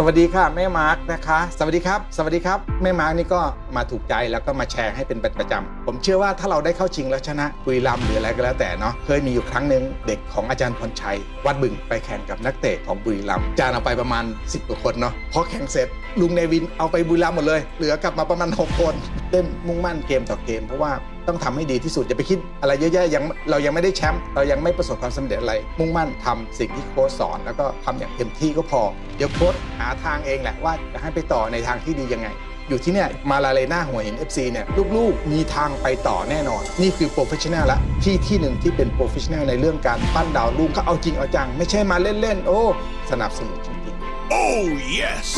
สวัสดีค่ะแม่มาร์กนะคะ สวัสดีครับ สวัสดีครับแม่มาร์กนี่ก็มาถูกใจแล้วก็มาแชร์ให้เป็นประจำผมเชื่อว่าถ้าเราได้เข้าชิงแล้วชนะบุรีรัมหรืออะไรก็แล้วแต่เนาะเคยมีอยู่ครั้งหนึ่งเด็กของอาจารย์พรชัย วัดบึงไปแข่งกับนักเตะของบุรีรัมย์อาจารย์เอาไปประมาณ 10กว่าคนเนาะพอแข่งเสร็จลุงเนวินเอาไปบุรีรัมย์หมดเลย เหลือกลับมาประมาณ 6 คนเล่นมุ่งมั่นเกมต่อเกมเพราะว่า ต้องทำให้ดีที่สุดอย่าไปคิดอะไรเยอะแยะยังเรายังไม่ได้แชมป์เรายังไม่ประสบความสำเร็จอะไร มุ่งมั่นทำสิ่งที่โค้ชสอน แล้วก็ทำอย่างเต็มที่ก็พอ เดี๋ยวโค้ชหาทางเองแหละว่าจะให้ไปต่อในทางที่ดียังไง อยู่ที่เนี่ยมาลาเลน่าหัวหิน FC เนี่ยลูกๆ มีทางไปต่อแน่นอน นี่คือโปรเฟชชั่นแนลละที่ที่หนึ่งที่เป็นโปรเฟชชั่นแนลในเรื่องการปั้นดาวรุ่งก็เอาจริงเอาจัง ไม่ใช่มาเล่นๆโอ้สนับสนุนจริงๆ Oh, yes!